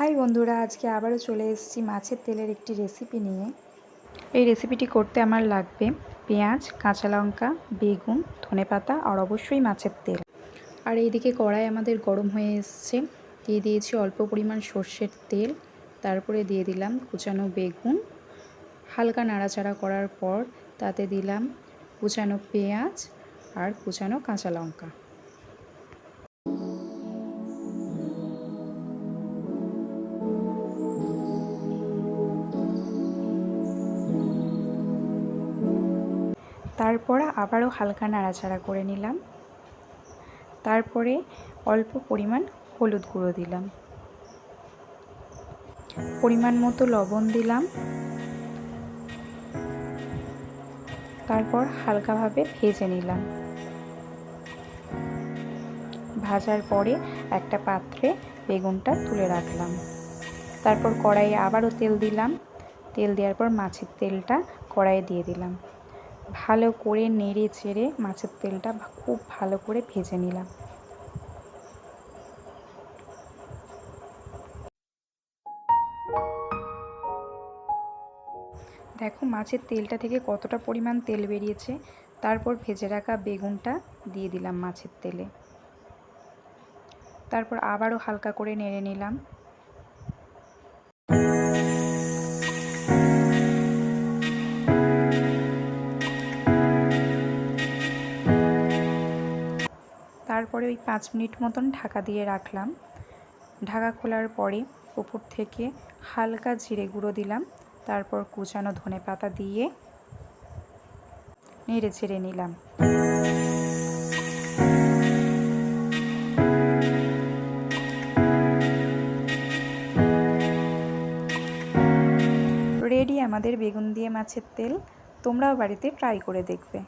High বন্ধুরা, আজকে আবারও চলে এসেছি মাছের তেলের একটি রেসিপি নিয়ে। এই রেসিপিটি করতে আমার লাগবে পেঁয়াজ, কাঁচা লঙ্কা, বেগুন, ধনেপাতা আর অবশ্যই মাছের তেল। আর এইদিকে কড়াই আমাদের গরম হয়ে এসছে। দিয়ে দিয়েছি অল্প পরিমাণ সর্ষের তেল। তারপরে দিয়ে দিলাম কুচানো বেগুন। হালকা নাড়াচাড়া করার পর তাতে দিলাম কুচানো পেঁয়াজ আর কুচানো কাঁচা লঙ্কা। তারপর আবারও হালকা নাড়াচাড়া করে নিলাম। তারপরে অল্প পরিমাণ হলুদ গুঁড়ো দিলাম। পরিমাণ মতো লবণ দিলাম। তারপর হালকাভাবে ভেজে নিলাম। ভাজার পরে একটা পাত্রে বেগুনটা তুলে রাখলাম। তারপর কড়াইয়ে আবারও তেল দিলাম। তেল দেওয়ার পর মাছের তেলটা কড়াইয়ে দিয়ে দিলাম। ভালো করে নেড়ে চেড়ে মাছের তেলটা খুব ভালো করে ভেজে নিলাম। দেখো মাছের তেলটা থেকে কতটা পরিমাণ তেল বেরিয়েছে। তারপর ভেজে রাখা বেগুনটা দিয়ে দিলাম মাছের তেলে। তারপর আবারও হালকা করে নেড়ে নিলাম। তারপরে ওই পাঁচ মিনিট মতন ঢাকা দিয়ে রাখলাম। ঢাকা খোলার পরে উপর থেকে হালকা জিরে গুঁড়ো দিলাম, তারপর কুচানো ধনে পাতা দিয়ে নেড়ে ছেড়ে নিলাম। রেডি আমাদের বেগুন দিয়ে মাছের তেল, তোমরাও বাড়িতে ট্রাই করে দেখবে।